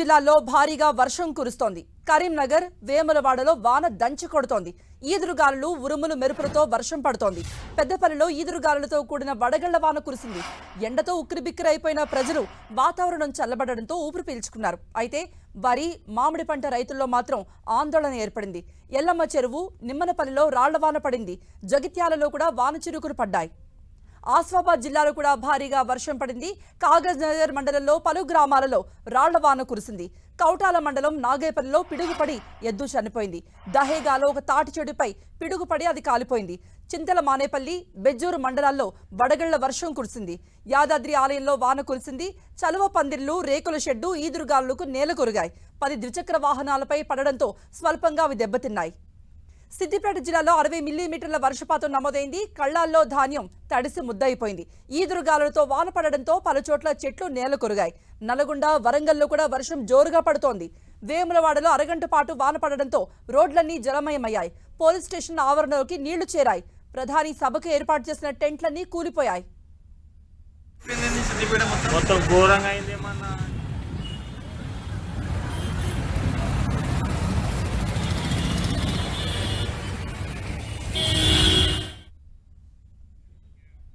జిల్లాల్లో భారీగా వర్షం కురుస్తోంది. కరీంనగర్ వేములవాడలో వాన దంచి కొడుతోంది. ఈదురుగాలులు ఉరుములు మెరుపులతో వర్షం పడుతోంది. పెద్దపల్లిలో ఈదురుగాలులతో కూడిన వడగళ్ళ వాన కురిసింది. ఎండతో ఉక్కిరిబిక్కిరైపోయిన ప్రజలు వాతావరణం చల్లబడడంతో ఊపిరి పీల్చుకున్నారు. అయితే వరి మామిడి పంట రైతుల్లో మాత్రం ఆందోళన ఏర్పడింది. ఎల్లమ్మ చెరువు నిమ్మనపల్లిలో రాళ్ళ వాన పడింది. జగిత్యాలలో కూడా వాన చిరుకులు పడ్డాయి. ఆస్వాబాద్ జిల్లాలో కూడా భారీగా వర్షం పడింది. కాగజ్ నగర్ మండలంలో పలు గ్రామాలలో రాళ్ళ వాన కురిసింది. కౌటాల మండలం నాగేపల్లిలో పిడుగుపడి ఎద్దు చనిపోయింది. దహేగాలో ఒక తాటి చెడుపై పిడుగుపడి అది కాలిపోయింది. చింతల మానేపల్లి బెజ్జూరు మండలాల్లో వడగళ్ళ వర్షం కురిసింది. యాదాద్రి ఆలయంలో వాన కురిసింది. చలువ పందిర్లు రేకుల షెడ్డు ఈదురుగాలులకు నేల కొరిగాయి పది ద్విచక్ర వాహనాలపై పడడంతో స్వల్పంగా అవి దెబ్బతిన్నాయి. సిద్దిపేట జిల్లాలో అరవై మిల్లీమీటర్ల వర్షపాతం నమోదైంది. కళ్ళాల్లో ధాన్యం తడిసి ముద్దయిపోయింది. ఈదురుగాలులతో వాన పడడంతో పలుచోట్ల చెట్లు నేల కొరిగాయి. నల్గొండ వరంగల్లో కూడా వర్షం జోరుగా పడుతోంది. వేములవాడలో అరగంట పాటు వాన పడడంతో రోడ్లన్నీ జలమయమయ్యాయి. పోలీస్ స్టేషన్ ఆవరణలోకి నీళ్ళు చేరాయి. ప్రధాని సభకు ఏర్పాటు చేసిన టెంట్లన్నీ కూలిపోయాయి. మొత్తం ఘోరంగా అయింది ఏమన్నా?